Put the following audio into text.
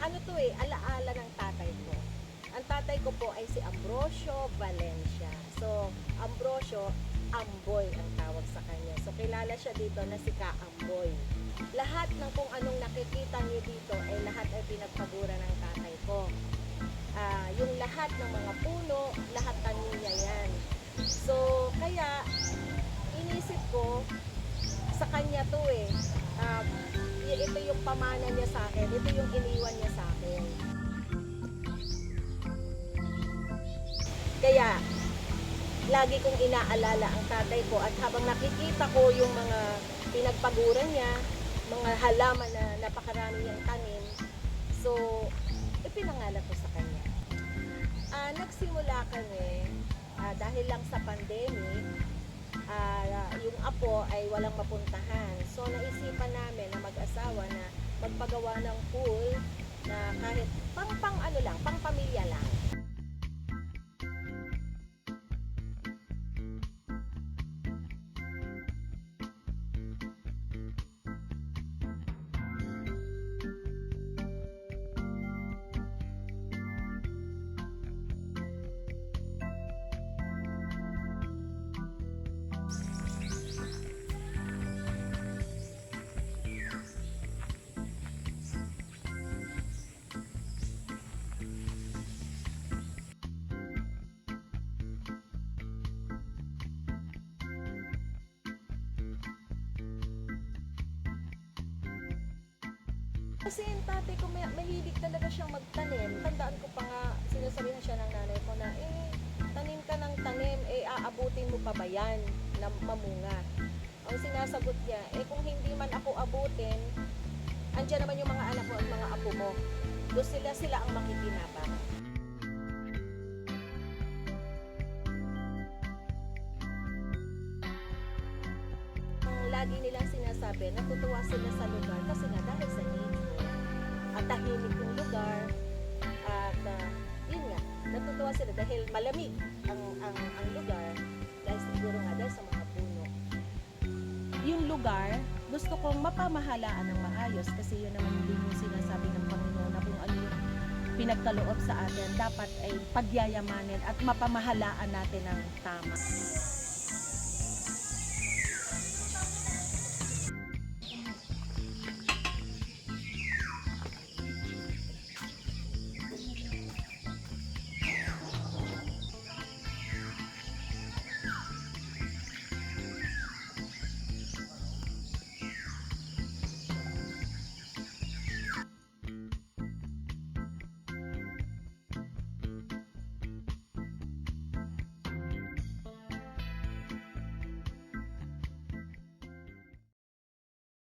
ano to eh, alaala ng tatay ko. Ang tatay ko po ay si Ambrosio Valencia. So, Ambrosio, Amboy ang tawag sa kanya. So, kilala siya dito na si Ka-Amboy. Lahat ng kung anong nakikita niyo dito ay lahat ay pinagpagura ng tatay ko. Ah, yung lahat ng mga puno, lahat kaniya yan. So, kaya inisip ko sa kanya to eh. Um, ito yung pamana niya sa akin, ito yung iniwan Kaya, lagi kong inaalala ang tatay ko at habang nakikita ko yung mga pinagpaguran niya, mga halaman na napakarami niyang tanim, so, ipinangalan ko sa kanya. Ah, nagsimula kami ah, dahil lang sa pandemic, ah, yung apo ay walang mapuntahan. So naisipan namin na mag-asawa na magpagawa ng pool na kahit pang pang ano lang, pang pamilya lang. Kasi yung tatay ko may, mahilig talaga siyang magtanim. Tandaan ko pa nga, sinasabihan siya ng nanay ko na, eh, tanim ka ng tanim, eh, aabutin mo pa ba yan na mamunga? Ang sinasagot niya, eh, kung hindi man ako abutin, andyan naman yung mga anak ko at mga apo mo. Doon sila, sila ang makikinabang. Ang lagi nilang sinasabi, natutuwa sila sa lugar kasi nga dahil sa at tahimik yung lugar at ah, yun nga, natutuwa sila dahil malamig ang, ang, ang lugar dahil siguro nga dahil sa mga puno. Yung lugar, gusto kong mapamahalaan ng maayos kasi yun naman din yung sinasabi ng Panginoon na kung ano yung pinagkaloob sa atin, dapat ay pagyayamanin at mapamahalaan natin ng tama.